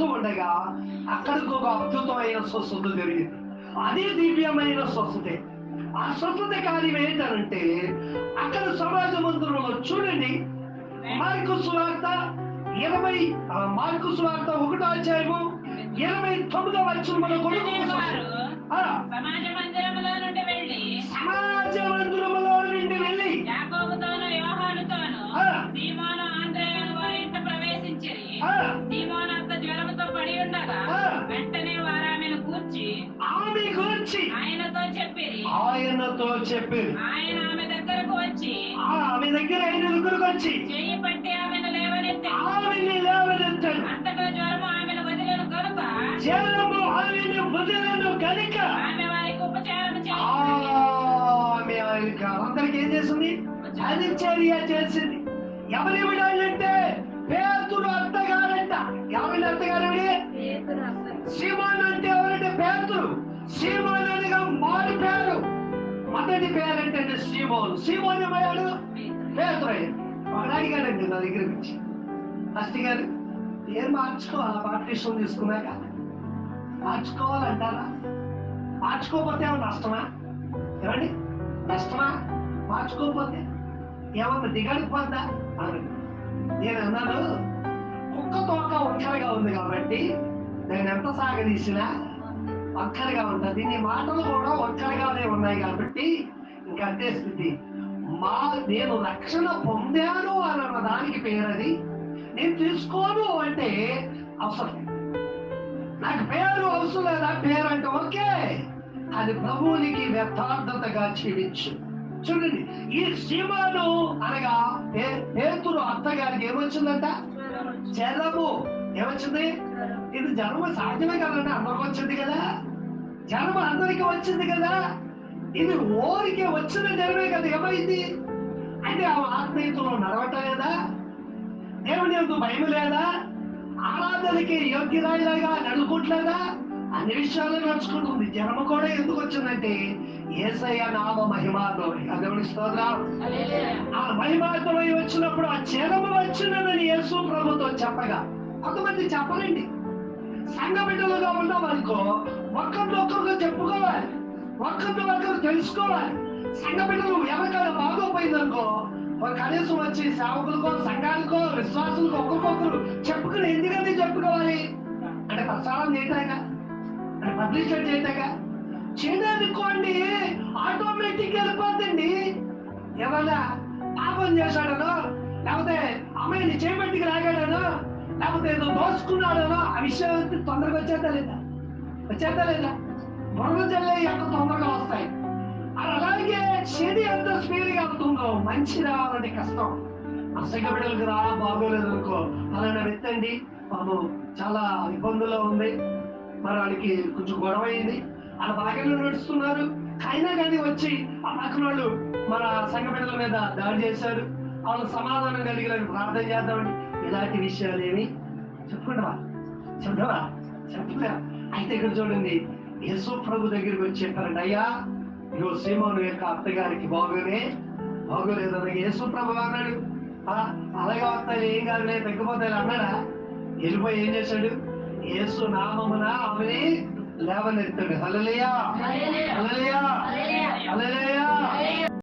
వెళ్తూ ఉండగా అక్కడికి ఒక అద్భుతమైన స్వస్థత జరిగింది. అది దివ్యమైన స్వస్థతే. ఆ స్వస్థత కార్యం ఏంటంటే అక్కడ సమాజ మందిరంలో చూడండి మార్కు సువార్త ఇరవై మార్కు సువార్త ఒకటో అధ్యాయము ఇరవై తొమ్మిదో వచ్చిన మన కొడుకు సమాజ మందిరములో నుండి వెళ్ళి సమాజ మందిరములో నుండి వెళ్ళి యాకోబుతోను యోహానుతోను. సీమోను ప్రవేశించిరి. ఆయనతో చెప్పి ఆయన ఆమె దగ్గరకు వచ్చి ఆమె దగ్గర ఐదు నలుగురికి వచ్చి చెయ్యి పట్టి ఆమెను లేవనెత్తి. ఆమెని లేవనెత్తాడు అంతటా జ్వరము ఆమెను వదిలేను కనుక జనము ఆమెను వదిలను కనుక ఆమె వారికి ఉపచారం ఆమె ఆయనకి అందరికి ఏం చేసింది? పరిచర్య చేసింది. ఎవరి విడాలంటే పేతుడు అత్తగారంట. ఎవరి అత్తగారు సీమాన్ అంటే ఎవరంటే సీమాన్ మొదటి పేరు అంటే సీమోన్. సీమోన్ ఏమయ్యాడు? అయ్యాడు వాడు అడిగాడండి నా దగ్గరికి వచ్చి ఫస్ట్ గారు పేరు మార్చుకోవాలా? బాప్టిషన్ తీసుకున్నాక? మార్చుకోవాలంటారా? మార్చుకోకపోతే ఏమన్నా నష్టమా? ఏమండి? నష్టమా? మార్చుకోకపోతే ఏమన్నా దిగడిపోద్దా అని నేను అన్నాను కుక్క తోక ఒక్కరిగా ఉంది కాబట్టి నేను ఎంత సాగదీసినా ఒక్కరిగా ఉంటుంది. నీ మాటలు కూడా ఒక్కరిగానే ఉన్నాయి కాబట్టి ఇంకా అంతే స్థితి మా నేను రక్షణ పొందాను అని అన్న దానికి పేరది. నేను తీసుకోను అంటే అవసరం. నాకు పేరు అవసరం లేదా? పేరు అంటే ఓకే. అది ప్రభువునికి వ్యర్థార్థతగా జీవించు. చూడండి ఈ సీమాను అనగా పేతురు అత్తగారికి ఏమొచ్చిందంట? జలము ఏమొచ్చింది? ఇది జన్మ సాధ్యమే కదండి అందరికి వచ్చింది కదా. జన్మ అందరికి వచ్చింది కదా. ఇది ఓరికే వచ్చిన జన్మే కదా ఏమైంది? అంటే ఆ ఆత్మీయతలో నడవటలేదా దేవుని యొక్క భయం లేదా? ఆరాధనకి యోగ్యరాయిలాగా నడుకుంటలేదా అన్ని విషయాలు నడుచుకుంటుంది. జన్మ కూడా ఎందుకు వచ్చిందంటే ఏసయ్య నామ స్తోత్రం. ఆ మహిమాత్మై వచ్చినప్పుడు ఆ జనము వచ్చినదని యేసు ప్రభుతో చెప్పగా. కొంతమంది చెప్పరండి. సంఘ బిడ్డలుగా ఉన్నామనుకో చెప్పుకోవాలి ఒక్కటి ఒకరు తెలుసుకోవాలి. సంఘ బిడ్డలు ఎవరికైనా బాగోపోయిందనుకో ఒక కనీసం వచ్చి సేవకులకో సంఘాలకో విశ్వాసులకు ఒక్కొక్కరు చెప్పుకుని ఎందుకంటే చెప్పుకోవాలి? అంటే ప్రచారం చేయటాక అంటే పబ్లిసిటీ చేయటాక చేయదనుకోండి ఆటోమేటిక్ వెళ్ళిపోద్దండి. ఏమన్నా పాపం చేశాడనో లేకపోతే అమ్మాయిని చేపట్టికి రాగాడనో లేకపోతే ఏదో దోసుకున్నాడనో ఆ విషయం తొందరగా వచ్చేద్దా లేదా? వచ్చేద్దా లేదా? బుర్ర జల్లే ఎంత తొందరగా వస్తాయి. అలాగే చెడి ఎంత స్పీడ్గా అవుతుందో మంచి రావాలంటే కష్టం. అసగ బిడ్డలకు రా బాగోలేదు అనుకో. అలానే వెత్తండి బాబు చాలా ఇబ్బందుల్లో ఉంది. మరి వాళ్ళకి కొంచెం గొడవ అయింది వాళ్ళ బాగానే నడుస్తున్నారు. అయినా కానీ వచ్చి ఆ పక్కన వాళ్ళు మన సంఘ బిడ్డల మీద దాడి చేశారు. వాళ్ళు సమాధానం కలిగిన ప్రార్థన చేద్దామని ఇలాంటి విషయాలు ఏమి చెప్పుకుంటావా చెప్తావా చెప్తా అయితే ఇక్కడ చూడండి యేసు ప్రభు దగ్గరికి వచ్చి చెప్పారండి అయ్యా ఇగో సీమోను యొక్క అత్తగారికి బాగోనే బాగోలేదు అనగా యేసు ప్రభు అన్నాడు. "ఆ, అలాగే వస్తాయి ఏం కాదులే తగ్గిపోతాయి అన్నాడా? వెళ్ళిపోయి ఏం చేశాడు? యేసు నామమున ఆమెని లేవనెత్తాడు. హల్లెలూయా! హల్లెలూయా! హల్లెలూయా!